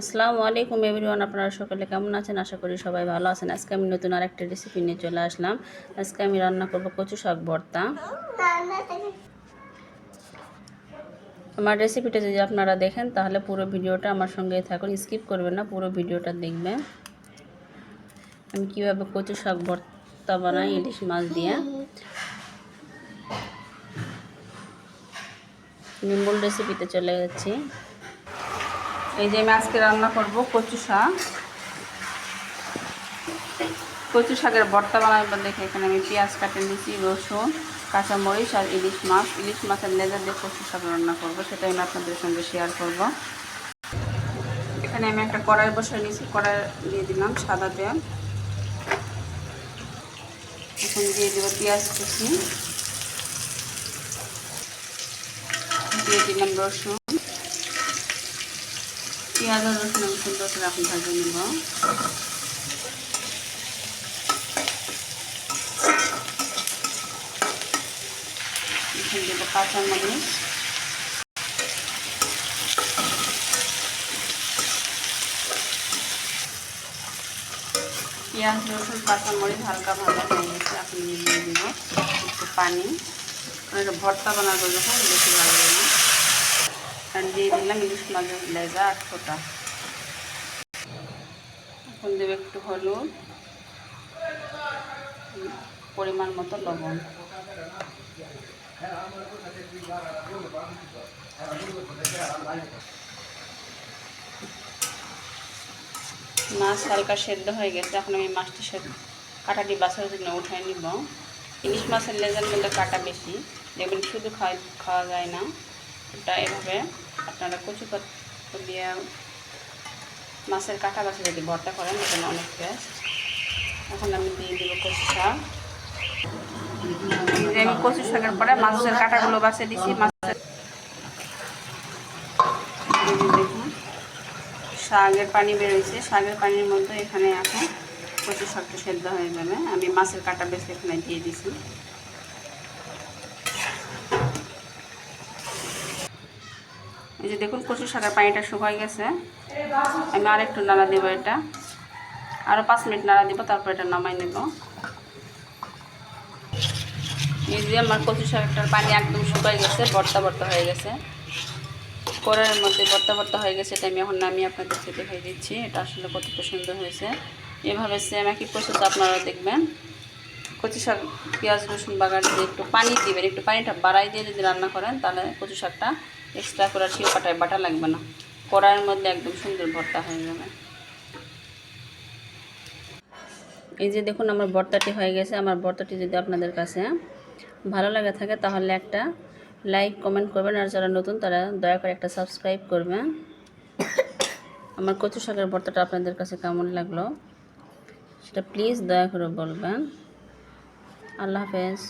আসসালামু আলাইকুম এভরিওয়ান, আপনারা সকলে কেমন আছেন? আশা করি সবাই ভালো আছেন। আজকে আমি নতুন আরেকটা রেসিপি নিয়ে চলে আসলাম। আজকে আমি রান্না করব কচু শাক ভর্তা। আমার রেসিপিটা যদি আপনারা দেখেন, তাহলে পুরো ভিডিওটা আমার সঙ্গেই থাকুন। স্কিপ করবেন না, পুরো ভিডিওটা দেখবেন। আমি কীভাবে কচু শাক ভর্তা বানাই, ইলিশ মাছ দিয়ে। নিম্বুল রেসিপিতে চলে যাচ্ছি। এই যে আমি আজকে রান্না করব কচু শাক। কচু শাকের ভর্তা বানাবার দেখে এখানে আমি পেঁয়াজ কাটে নিচ্ছি রসুন, কাঁচামরিচ আর ইলিশ মাছ। ইলিশ মাছের লেজার দিয়ে কচু শাক রান্না করব, সেটাই আমি আপনাদের সঙ্গে শেয়ার করব। এখানে আমি একটা কড়াই বসে নিয়েছি, কড়াই দিয়ে দিলাম সাদা তেল। এখন দিয়ে দেবো পেঁয়াজ কুচি। দিয়ে দিলাম রসুন। পেঁয়াজ আর রসুন আমি সুন্দর করে এখন ভাজে নেব। এখানে দেবো কাঁচামরিচ পেঁয়াজ, রসুন কাঁচামরিচ হালকা ভাজা হয়ে গেছে, এখন দিয়ে দিব একটু পানি। ভর্তা বানাবো যখন বেশি ভালো লাগে আর দিলাম ইলিশ মাছের লেজা আর ছোটা এখন দেবে একটু হলুদ, পরিমাণ মতো লবণ। মাছ হালকা সেদ্ধ হয়ে গেছে, এখন আমি মাছটি কাটাটি বাছার জন্য উঠাই নিব। ইলিশ মাছের লেজার মধ্যে কাটা বেশি, যেগুলি শুধু খাওয়া খাওয়া যায় না। এটা এভাবে আপনারা কচু পাতা দিয়ে মাছের কাঁটা বাছা যদি ভর্তা করেন এখানে অনেক টেস্ট এখন আমি দিয়ে দেবো কচু শাক। আমি কচু শাকের পরে মাছের কাঁটাগুলো বাছে দিছি মাছের দেখুন শাকের পানি বেরোয়েছে শাকের পানির মধ্যে এখানে এখন কচু শাকটা সেদ্ধ হয়ে যাবে। আমি মাছের কাঁটা বেছে এখানে দিয়ে দিছি। এই যে দেখুন কচু শাকের পানিটা শুকাই গেছে। আমি আর একটু নাড়া দেবো এটা। আরও পাঁচ মিনিট নাড়া দিব, তারপর এটা নামাই নেব। এই যে আমার কচু শাকটার পানি একদম শুকাই গেছে বর্তা বর্তা হয়ে গেছে। কড়াইয়ের মধ্যে বর্তা বর্তা হয়ে গেছে, এটা আমি এখন নামি নামিয়ে আপনাদেরকে দেখাই দিচ্ছি। এটা আসলে কতটা সুন্দর হয়েছে। এভাবে সেম একই প্রসেস আপনারা দেখবেন। কচু শাক, পেঁয়াজ, রসুন বাগার দিয়ে একটু পানি দিবেন, একটু পানিটা বাড়াই দিয়ে যদি রান্না করেন, তাহলে কচু শাকটা এক্সট্রা করে শিল পাটায় বাটা লাগবে না। কড়াইয়ের মধ্যে একদম সুন্দর ভর্তা হয়ে যাবে। এই যে দেখুন, আমার ভর্তাটি হয়ে গেছে। আমার ভর্তাটি যদি আপনাদের কাছে ভালো লাগে থাকে, তাহলে একটা লাইক, কমেন্ট করবেন। আর যারা নতুন, তারা দয়া করে একটা সাবস্ক্রাইব করবেন। আমার কচু শাকের ভর্তাটা আপনাদের কাছে কেমন লাগল, সেটা প্লিজ দয়া করে বলবেন। আল্লাহ হাফেজ।